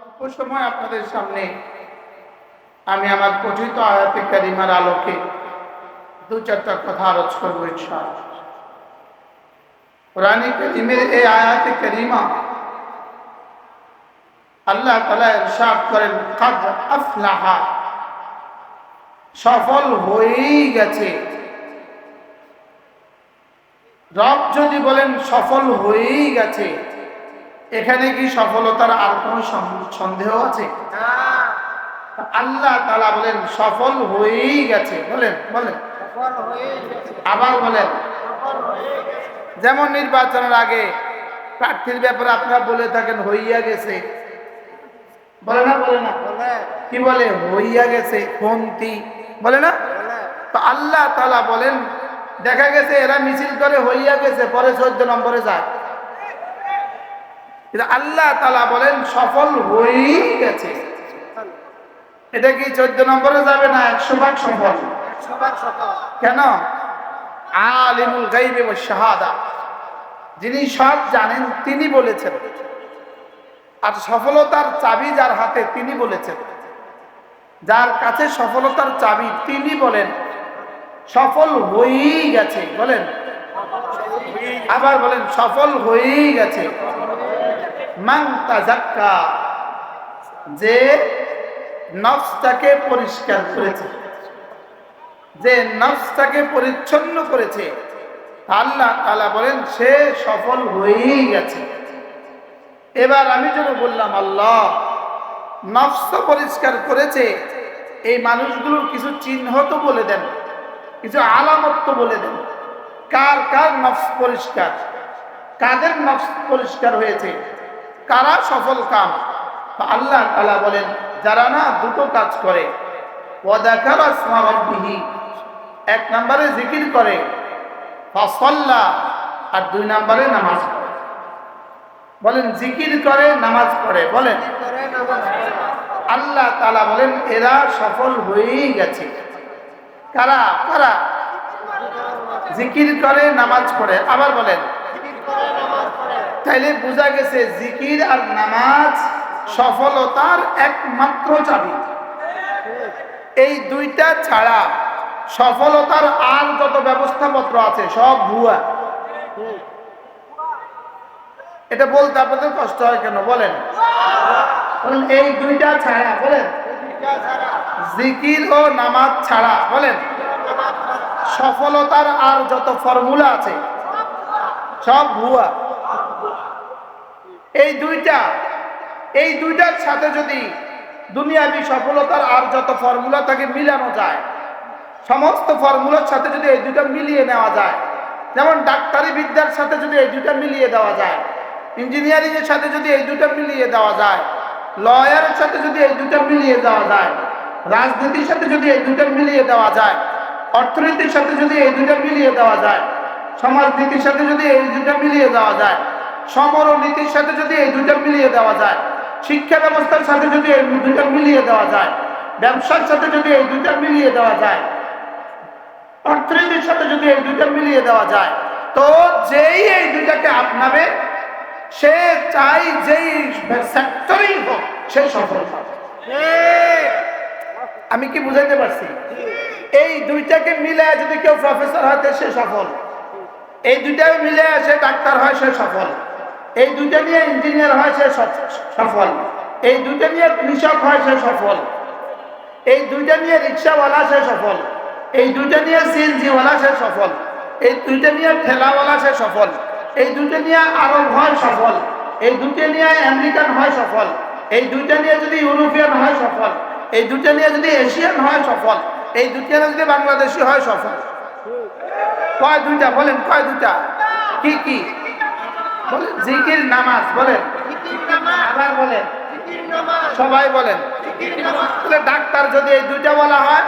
অল্প সময় আপনাদের সামনে আমি আমার কথিত আয়াতে কারিমার আলোকে দু চারটা কথা আলোচ করব ইনশাআল্লাহ। কোরআনে কারিমের এই আয়াতে আল্লাহ তালা ইরশাদ করেন আফলাহা সফল হয়েই গেছে। রব যদি বলেন সফল হয়েই গেছে এখানে কি সফলতার আর কোনো সন্দেহ আছে? আল্লাহ তালা বলেন সফল হয়েই গেছে। বলেন বলেন। আবার বলেন। যেমন নির্বাচনের আগে প্রার্থীর ব্যাপারে আপনারা বলে থাকেন হইয়া গেছে। বলে না বলে না। কি বলে? হইয়া গেছে খন্তি বলে না? তো আল্লাহ তালা বলেন দেখা গেছে এরা মিছিল করে হইয়া গেছে পরে চোদ্দ নম্বরে যায়। কিন্তু আল্লাহ তালা বলেন, সফল হয়েই গেছে। এটা কি চোদ্দ নম্বরে যাবে না একশো ভাগ সফল? কেন? আলিমুল গাইবে শাহাদা। যিনি সব জানেন, তিনি বলেছেন। আর সফলতার চাবি যার হাতে, তিনি বলেছেন। যার কাছে সফলতার চাবি, তিনি বলেন, সফল হয়েই গেছে। বলেন। আবার বলেন, সফল হয়েই গেছে। মাং তাজাক্কা, যে নফসটাকে পরিষ্কার করেছে, যে নফসটাকে পরিচ্ছন্ন করেছে আল্লাহ তালা বলেন, সে সফল হয়েই গেছে। এবার আমি যেন বললাম, আল্লাহ, নফস পরিষ্কার করেছে, এই মানুষগুলোর কিছু চিহ্ন তো বলে দেন, কিছু আলামত তো বলে দেন। কার কার নফস পরিষ্কার? কাদের নফস পরিষ্কার হয়েছে? কারা সফল কাম? আল্লাহ তালা বলেন, যারা না দুটো কাজ করে এক নম্বরে জিকির করে আর দুই নম্বরে নামাজ পড়ে। বলেন, জিকির করে, নামাজ পড়ে, বলেন। আল্লাহ তালা বলেন, এরা সফল হয়েই গেছে। কারা? কারা? জিকির করে, নামাজ পড়ে। আবার বলেন তাইলে বোঝা গেছে জিকির আর নামাজ সফলতার একমাত্র চাবি। এই দুইটা ছাড়া সফলতার আর যত ব্যবস্থাপত্র আছে, সব ভুয়া। এটা বলতে আপনাদের কষ্ট হয় কেন? বলেন। এই দুইটা ছাড়া, বলেন। জিকির ও নামাজ ছাড়া, বলেন। সফলতার আর যত ফর্মুলা আছে, সব ভুয়া। এই দুইটা, এই দুইটার সাথে যদি দুনিয়াবি সফলতার আর যত ফর্মুলা তাকে মিলানো যায়, সমস্ত ফর্মুলার সাথে যদি এই দুইটা মিলিয়ে নেওয়া যায়, যেমন ডাক্তারি বিদ্যার সাথে যদি এই দুইটা মিলিয়ে দেওয়া যায়, ইঞ্জিনিয়ারিং এর সাথে যদি এই দুইটা মিলিয়ে দেওয়া যায় লয়ারের সাথে যদি এই দুইটা মিলিয়ে দেওয়া যায়, রাজনীতির সাথে যদি এই দুইটা মিলিয়ে দেওয়া যায়, অর্থনীতির সাথে যদি এই দুইটা মিলিয়ে দেওয়া যায়, সমাজনীতির সাথে যদি এই দুইটা মিলিয়ে দেওয়া যায় সমরনীতির সাথে যদি এই দুইটা মিলিয়ে দেওয়া যায়, শিক্ষা ব্যবস্থার সাথে যদি এই দুইটা মিলিয়ে দেওয়া যায়, ব্যবসার সাথে যদি এই দুইটা মিলিয়ে দেওয়া যায়, অর্থনীতির সাথে যদি এই দুইটা মিলিয়ে দেওয়া যায়, তো যেই এই দুইটাকে আপনাবে, সে চাই যেই সেক্টরেই হোক সেই সফল আমি কি বুঝাইতে পারছি? এই দুইটাকে মিলে যদি কেউ প্রফেসর হয় সে সফল। এই দুইটাকে মিলে সে ডাক্তার হয়, সে সফল। এই দুইটা নিয়ে ইঞ্জিনিয়ার হয় সে সফল এই দুইটা নিয়ে কৃষক হয় সে সফল এই দুইটা নিয়ে রিক্সাওয়ালা সে সফল এই দুইটা নিয়ে সিএনজিওয়ালা সে সফল এই দুইটা নিয়ে ঠেলাওয়ালা সে সফল এই দুইটা নিয়ে আরব হয় সফল এই দুইটা নিয়ে আমেরিকান হয় সফল এই দুইটা নিয়ে যদি ইউরোপিয়ান হয় সফল এই দুইটা নিয়ে যদি এশিয়ান হয় সফল এই দুইটা যদি বাংলাদেশি হয় সফল কয় দুইটা বলেন কয় দুইটা কি কি বলেন জিকির নামাজ বলেন। আবার বলেন। সবাই বলেন। ডাক্তার যদি এই দুইটা বলা হয়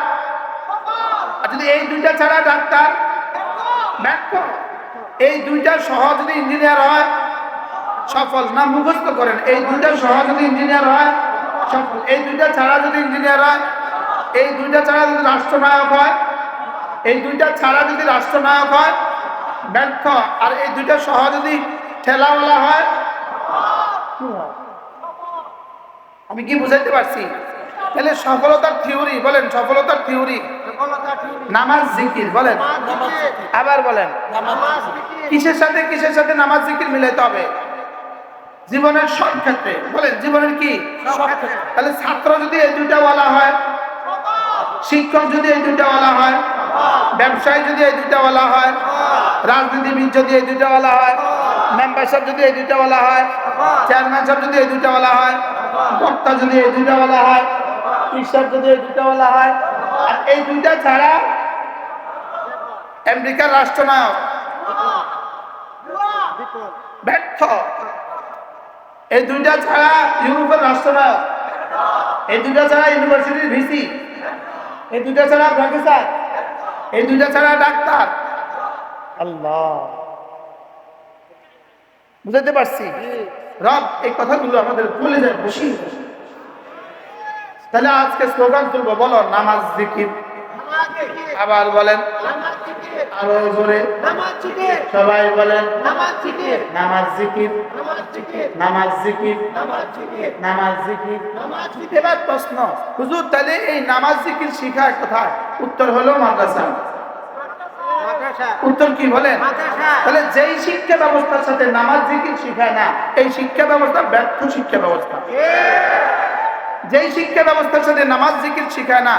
যদি এই দুইটা ছাড়া ডাক্তার এই দুইটা সহ যদি ইঞ্জিনিয়ার হয় সফল। না মুখস্থ করেন। এই দুইটা সহ যদি ইঞ্জিনিয়ার হয় সফল। এই দুইটা ছাড়া যদি ইঞ্জিনিয়ার হয় এই দুইটা ছাড়া যদি রাষ্ট্রনায়ক হয় এই দুইটা ছাড়া যদি রাষ্ট্রনায়ক হয় ব্যর্থ আর এই দুইটা সহ যদি ঠেলাওয়ালা হয়? আমি কি বুঝাইতে পারছি? তাহলে সফলতার থিওরি বলেন সফলতার থিওরি। নামাজ জিকির বলেন। আবার বলেন। কিসের সাথে কিসের সাথে নামাজ জিকির মিলাইতে হবে? জীবনের সব ক্ষেত্রে। বলেন জীবনের কি? তাহলে ছাত্র যদি এই দুইটা বলা হয়? শিক্ষক যদি এই দুইটা বলা হয়? ব্যবসায়ী যদি এই দুইটা বলা হয়? রাজনীতিবিদ যদি এই দুইটা বলা হয়? মেম্বার সাহেব যদি এই দুইটা বলা হয় চেয়ারম্যান সাহেব যদি এই দুইটা বলা হয় বক্তা যদি এই দুইটা বলা হয় ঈশ্বর যদি এই দুইটা বলা হয়, আর এই দুইটা ছাড়া আমেরিকার রাষ্ট্রনায়ক ব্যর্থ। এই দুইটা ছাড়া ইউরোপের রাষ্ট্রনায়ক এই দুইটা ছাড়া ইউনিভার্সিটির ভিসি। এই দুইটা ছাড়া প্রফেসর। এই দুইটা ছাড়া ডাক্তার। আল্লাহ। বুঝাতে পারছি? রব, এই কথাগুলো আমাদের বলে যায় বসি। তাহলে আজকে স্লোগান তুলবো, বলো, নামাজ জিকির। আবার বলেন, আরও জোরে। সবাই বলেন, নামাজ জিকির। নামাজ জিকির। নামাজ জিকির। এবার প্রশ্ন, হুজুর, তাহলে এই নামাজ জিকির শিখায় কোথায় উত্তর হলো মাদ্রাসা। উত্তর কি বলেন? তাহলে যেই শিক্ষা ব্যবস্থার সাথে নামাজ জিকির শিখায় না এই শিক্ষা ব্যবস্থা ব্যর্থ শিক্ষা ব্যবস্থা। যেই শিক্ষা ব্যবস্থার সাথে নামাজ জিকির শিখায় না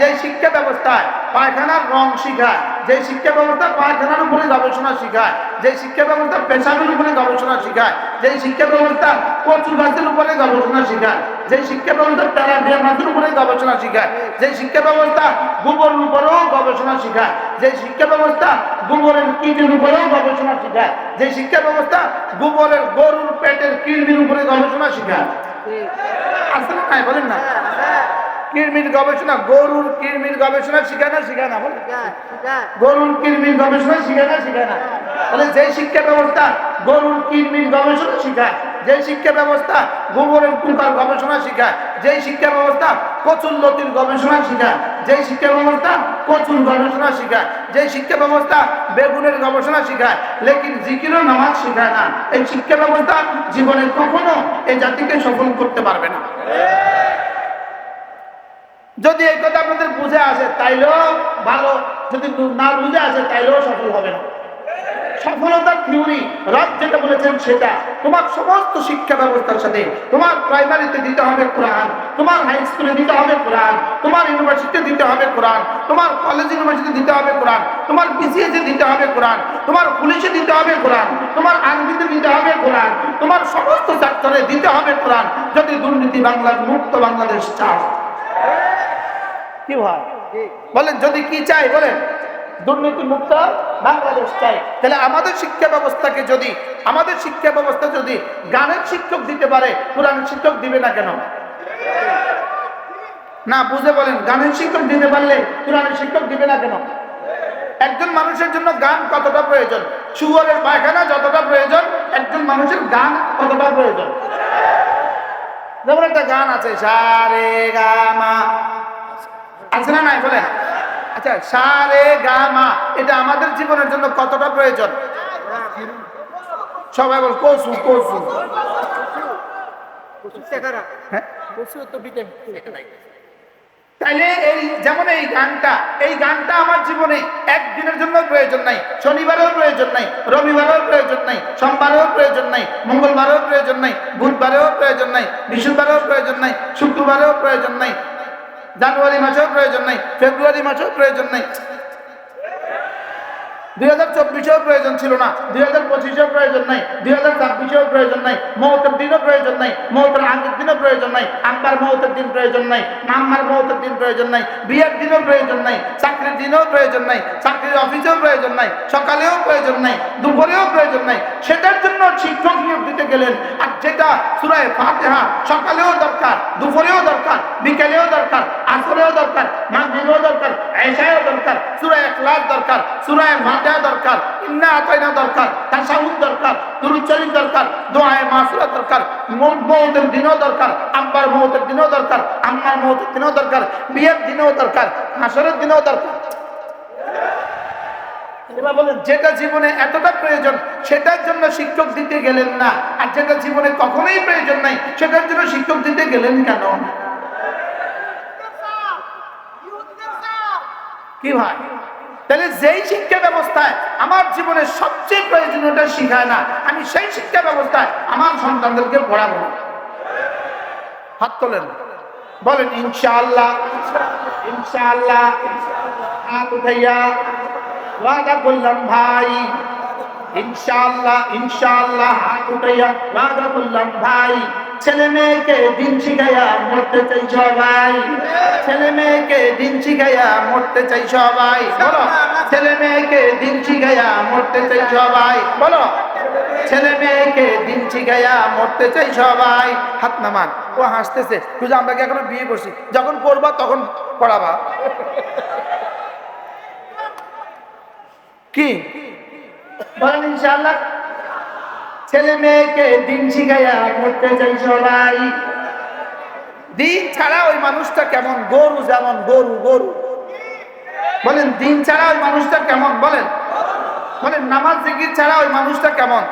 যেই শিক্ষা ব্যবস্থায় পায়খানার রং শিখায় যেই শিক্ষা ব্যবস্থা পায়খানার উপরে গবেষণা শিখায় যেই শিক্ষা ব্যবস্থা পেশাবের উপরে গবেষণা শিখায় যেই শিক্ষা ব্যবস্থা কচু গাছের উপরে গবেষণা শিখায় যেই শিক্ষা ব্যবস্থা তেলাপিয়া মাছের উপরে গবেষণা শিখায় যেই শিক্ষা ব্যবস্থা গোবরের উপরেও গবেষণা শিখায় যেই শিক্ষা ব্যবস্থা গোবরের কীটের উপরেও গবেষণা শিখায় যেই শিক্ষা ব্যবস্থা গোবরের গরুর পেটের কীর্তির উপরে গবেষণা শিখায়। আসলে নাই বলেন না? কৃমির গবেষণা গরুর কৃমির গবেষণা শিখায় না শিখায় না বলেন। গরুর কৃমির গবেষণা শিখায় না শিখায় না। তাহলে যে শিক্ষা ব্যবস্থা গরুর কৃমির গবেষণা শিখায় যে শিক্ষা ব্যবস্থা গোবরের কুকার গবেষণা শিখায় যে শিক্ষা ব্যবস্থা কচুর লতির গবেষণা শিখায় যে শিক্ষা ব্যবস্থা কচুর গবেষণা শিখায় যে শিক্ষা ব্যবস্থা বেগুনের গবেষণা শিখায়, লেকিন জিকিরও নামাজ শিখায় না। এই শিক্ষা ব্যবস্থা জীবনে কখনো এই জাতিকে সফল করতে পারবে না। যদি এই কথা আপনাদের বুঝে আসে, তাইলেও ভালো। যদি না বুঝে আসে, তাইলেও সফল হবে না। সফলতার থিওরি রব যেটা বলেছেন সেটা। তোমার সমস্ত শিক্ষা ব্যবস্থার সাথে তোমার প্রাইমারিতে দিতে হবে কোরআন, তোমার হাই স্কুলে দিতে হবে কোরআন, তোমার ইউনিভার্সিটিতে দিতে হবে কোরআন, তোমার কলেজ ইউনিভার্সিটি দিতে হবে কোরআন, তোমার বিসিএসে দিতে হবে কোরআন, তোমার পুলিশে দিতে হবে কোরআন, তোমার আর্মিতে দিতে হবে কোরআন, তোমার সমস্ত সেক্টরে দিতে হবে কোরআন, যদি দুর্নীতি বাংলার মুক্ত বাংলাদেশ চাও কি ভাই? বলেন, যদি কি চাই বলেন। দুর্নীতি মুক্ত তাহলে আমাদের শিক্ষা ব্যবস্থাকে যদি, আমাদের শিক্ষা ব্যবস্থা যদি গানের শিক্ষক দিতে পারে কোরআন শিক্ষক দিবে না কেন? না, বুঝে বলেন, গানের শিক্ষক দিতে পারলে কোরআনের শিক্ষক দিবে না কেন? একজন মানুষের জন্য গান কতটা প্রয়োজন? শুয়ারের পায়খানা যতটা প্রয়োজন, একজন মানুষের গান কতটা প্রয়োজন? যেমন একটা গান আছে, সারে গামা আছে না নাই? বলেন। আচ্ছা সারে গামা এটা আমাদের জীবনের জন্য কতটা প্রয়োজন? সবাই বল, কসু কসু। হ্যাঁ? তাইলে এই যেমন এই গানটা এই গানটা আমার জীবনে একদিনের জন্য প্রয়োজন নাই, শনিবারেও প্রয়োজন নাই, রবিবারেও প্রয়োজন নাই, সোমবারেও প্রয়োজন নাই, মঙ্গলবারেও প্রয়োজন নাই, বুধবারেও প্রয়োজন নাই, বৃহস্পতিবারেও প্রয়োজন নাই, শুক্রবারেও প্রয়োজন নাই জানুয়ারি মাসেও প্রয়োজন নাই ফেব্রুয়ারি মাসেও প্রয়োজন নাই দুই হাজার চব্বিশেও প্রয়োজন ছিল না দুই হাজার পঁচিশেও প্রয়োজন নাই দুই হাজার ছাব্বিশেও প্রয়োজন নাই মহতের দিনও প্রয়োজন নাই মহতের আগের দিনও প্রয়োজন নাই আব্বার মহতের দিন প্রয়োজন নাই মাম্মার মহতের দিন প্রয়োজন নাই বিয়ের দিনও প্রয়োজন নাই চাকরির দিনেও প্রয়োজন নাই চাকরির অফিসেও প্রয়োজন নাই সকালেও প্রয়োজন নাই দুপুরেও প্রয়োজন নাই সেটার দিতে গেলেন। আর যেটা সুরায় ফাতেহা সকালেও দরকার, দুপুরেও দরকার, বিকেলেও দরকার, আসরেও দরকার, মাগরিবেও দরকার, এশায়ও দরকার, সুরায় একলাস দরকার, সুরায় ফাতেহা দরকার, ইন্না আতাইনা দরকার তাসাউদ দরকার, দুরূদ শরীফ দরকার, দোয়ায়ে মাসুরা দরকার মৌতের দিনও দরকার, আব্বার মৌতের দিনও দরকার, আম্মার মৌতের দিনও দরকার, বিয়ের দিনও দরকার, হাসরের দিনও দরকার। এবার বলেন, যেটা জীবনে এতটা প্রয়োজন, সেটার জন্য শিক্ষক দিতে গেলেন না। আর যেটা জীবনে কখনোই প্রয়োজন নাই, সেটার জন্য শিক্ষক দিতে গেলেন কেন? কি ভাই? তাহলে যেই শিক্ষা ব্যবস্থায় আমার জীবনে সবচেয়ে প্রয়োজনীয়টা শিখায় না, আমি সেই শিক্ষা ব্যবস্থায় আমার সন্তানদেরকে পড়াবো। হাত তোলেন। বলেন ইনশাআল্লাহ ইনশাআল্লাহ, হাত উঠাইয়া ওয়াদা করলাম ভাই ইনশাআল্লাহ ইনশাআল্লাহ হাত উঠাইয়া ওয়াদা করলাম ভাই ছেলে মেয়েকে দিন শিখাইয়া মরতে চাই সবাই ছেলে মেয়েকে দিন শিখাইয়া মরতে চাই সবাই বলো ছেলে মেয়েকে দিন শিখাইয়া মরতে চাই সবাই বলো ছেলে মেয়েকে দিন শিখাইয়া মরতে চাই সবাই হাত নামান ও হাসতেছে। তুই আমরা কি এখনও বিয়ে করছি? যখন করবা তখন পড়াবা। কি? বলেন ইনশাআল্লাহ। ছেলে মেয়েকে দিন শিখাইয়া করতে চাই সবাই। দিন ছাড়া ওই মানুষটা কেমন? গরু যেমন গরু গরু। বলেন দিন ছাড়া ওই মানুষটা কেমন? বলেন। বলেন নামাজ জিকির ছাড়া ওই মানুষটা কেমন?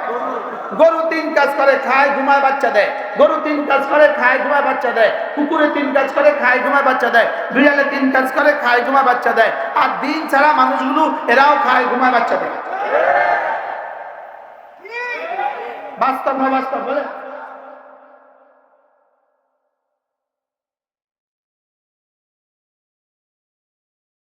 কাজ করে খায়, ঘুমায়, বাচ্চা দেয়। গরু তিন কাজ করে খায়, ঘুমায়, বাচ্চা দেয়। কুকুরে তিন কাজ করে খায়, ঘুমায়, বাচ্চা দেয়। বিড়ালে তিন কাজ করে খায়, ঘুমায়, বাচ্চা দেয়। আর দিন ছাড়া মানুষগুলো এরাও খায়, ঘুমায়, বাচ্চা দেয়। বাস্তব না বাস্তব বলে?